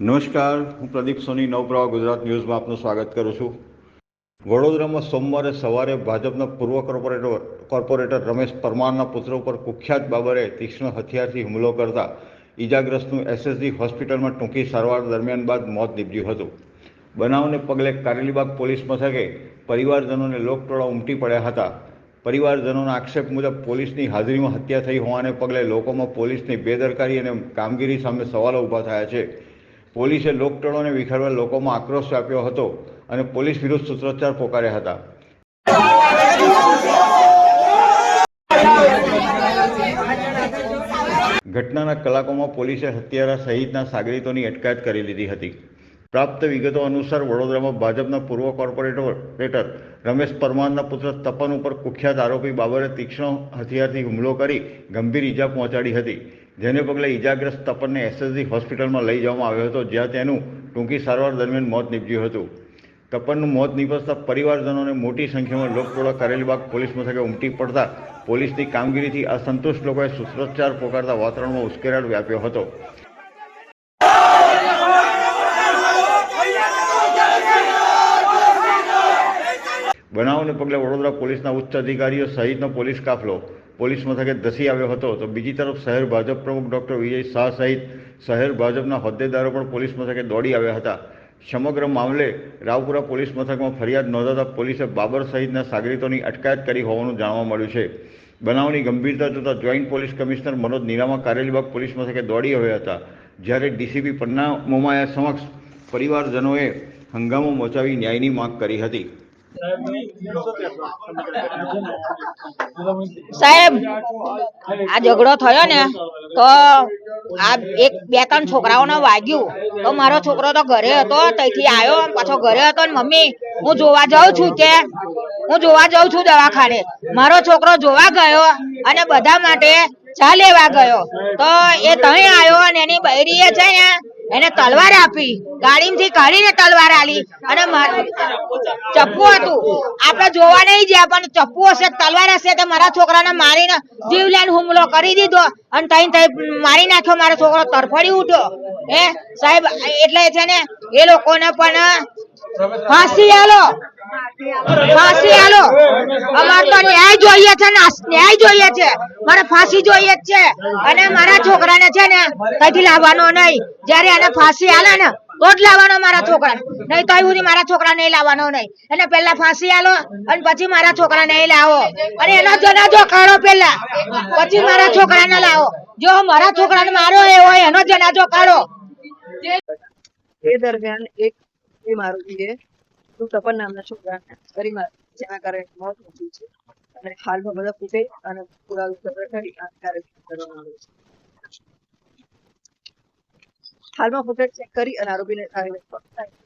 નમસ્કાર, હું પ્રદીપ સોની, નવપ્રવાહ ગુજરાત ન્યૂઝમાં આપનું સ્વાગત કરું છું. વડોદરામાં સોમવારે સવારે ભાજપના પૂર્વ કોર્પોરેટર કોર્પોરેટર રમેશ પરમારના પુત્ર ઉપર કુખ્યાત બાબરે તીક્ષ્ણ હથિયારથી હુમલો કરતા ઈજાગ્રસ્તનું એસએસજી હોસ્પિટલમાં ટૂંકી સારવાર દરમિયાન બાદ મોત નીપજ્યું હતું. બનાવને પગલે કારેલીબાગ પોલીસ મથકે પરિવારજનોને લોકટોળા ઉમટી પડ્યા હતા. પરિવારજનોના આક્ષેપ મુજબ પોલીસની હાજરીમાં હત્યા થઈ હોવાને પગલે લોકોમાં પોલીસની બેદરકારી અને કામગીરી સામે સવાલો ઊભા થયા છે. પોલીસે લોકટળોને વિખેરવા લોકોમાં આક્રોશ વ્યાપ્યો હતો અને પોલીસ વિરુદ્ધ સૂત્રોચ્ચાર પોકાર્યા હતા. ઘટનાના કલાકોમાં પોલીસે હત્યારા સહિતના સાગરીતોની અટકાયત કરી લીધી હતી. પ્રાપ્ત વિગતો અનુસાર વડોદરામાં ભાજપના પૂર્વ કોર્પોરેટર રમેશ પરમારના પુત્ર તપન ઉપર કુખ્યાત આરોપી બાબરે તીક્ષ્ણ હથિયારથી હુમલો કરી ગંભીર ઈજા પહોંચાડી હતી. જેને પગલે ઇજાગ્રસ્ત તપનને એસએસજી હોસ્પિટલમાં લઈ જવામાં આવ્યો હતો, જ્યાં તેનું ટૂંકી સારવાર દરમિયાન મોત નીપજ્યું હતું. તપનનું મોત નીપજતા પરિવારજનોને મોટી સંખ્યામાં લોકટોળા કરેલીબાગ પોલીસ મથકે ઉમટી પડતા પોલીસની કામગીરીથી અસંતુષ્ટ લોકોએ સૂત્રોચ્ચાર પોકારતા વાતાવરણમાં ઉશ્કેરાટ વ્યાપ્યો હતો. બનાવને પગલે વડોદરા પોલીસના ઉચ્ચ અધિકારીઓ સહિતનો પોલીસ કાફલો. પોલીસ મથકે ધસી આવ્યો હતો. તો બીજી તરફ શહેર ભાજપ પ્રમુખ ડૉક્ટર વિજય શાહ સહિત શહેર ભાજપના હોદ્દેદારો પણ પોલીસ મથકે દોડી આવ્યા હતા. સમગ્ર મામલે રાવપુરા પોલીસ મથકમાં ફરિયાદ નોંધાતા પોલીસે બાબર સહિતના સાગરીતોની અટકાયત કરી હોવાનું જાણવા મળ્યું છે. બનાવની ગંભીરતા જોતા joint police commissioner Manoj Nirama Karelibaug police મથકે દોડી આવ્યા હતા. જ્યારે ડીસીપી પન્ના મોમાયા સમક્ષ પરિવારજનોએ હંગામો મચાવી ન્યાયની માંગ કરી હતી. સાહેબ આ ઝઘડો થયો ને, તો આ એક, બે, ત્રણ છોકરાઓને વાગ્યું. તો મારો છોકરો તો ઘરે હતો, ત્યાંથી આવ્યો પાછો ઘરે હતો ને મમ્મી, હું જોવા જાઉં છું કે, હું જોવા જાઉં છું દવાખાને. મારો છોકરો જોવા ગયો અને બધા માટે ચા લેવા ગયો. તો એ તઈ આવ્યો અને એની બૈરીએ છે ને એને તલવાર આપી. ગાડીમાંથી કાઢીને તલવાર આલી. અને ચપ્પુ હતું. આપણે જોવા નહીં જ્યાં પણ ચપ્પુ હશે તલવાર હશે તો મારા છોકરાને મારીને જીવલેણ હુમલો કરી દીધો. અને તઈ તઈ મારી નાખ્યો, મારો છોકરો તરફડી ઉઠ્યો. હે, સાહેબ, એટલે છે ને, એ લોકોને પણ ફાંસી આલો. ફાંસી, હાલો. અમારે તો ન્યાય જોઈએ છે ને, ન્યાય જોઈએ છે. મારે ફાંસી જોઈએ જ છે. અને મારા છોકરાને છે ને, કઈથી લાવવાનો નહીં. જયારે એને ફાંસી આલે ને, તો લાવવાનો મારા છોકરા નહીં તો સુધી મારા છોકરા નહીં લાવવાનો નહીં. એને પેલા ફાંસી આલો અને પછી મારા છોકરા નહીં લાવો. અને એનો જનાજો કાઢો પેલા પછી મારા છોકરાને લાવો. જો મારા છોકરાને મારો એ હોય, એનો જનાજો કાઢો. એ દરમિયાન એક મારું તું તપન નામના છોકરાને કરી જેના કારણે મોત નીપજ્યું છે અને હાલમાં બધા ફૂટે અને પુરાવો સંગ્રહ કરી કાર્યવાહી કરવામાં આવે છે હાલમાં ફૂટેજ ચેક કરી અને આરોપીને કાર્યવાહી.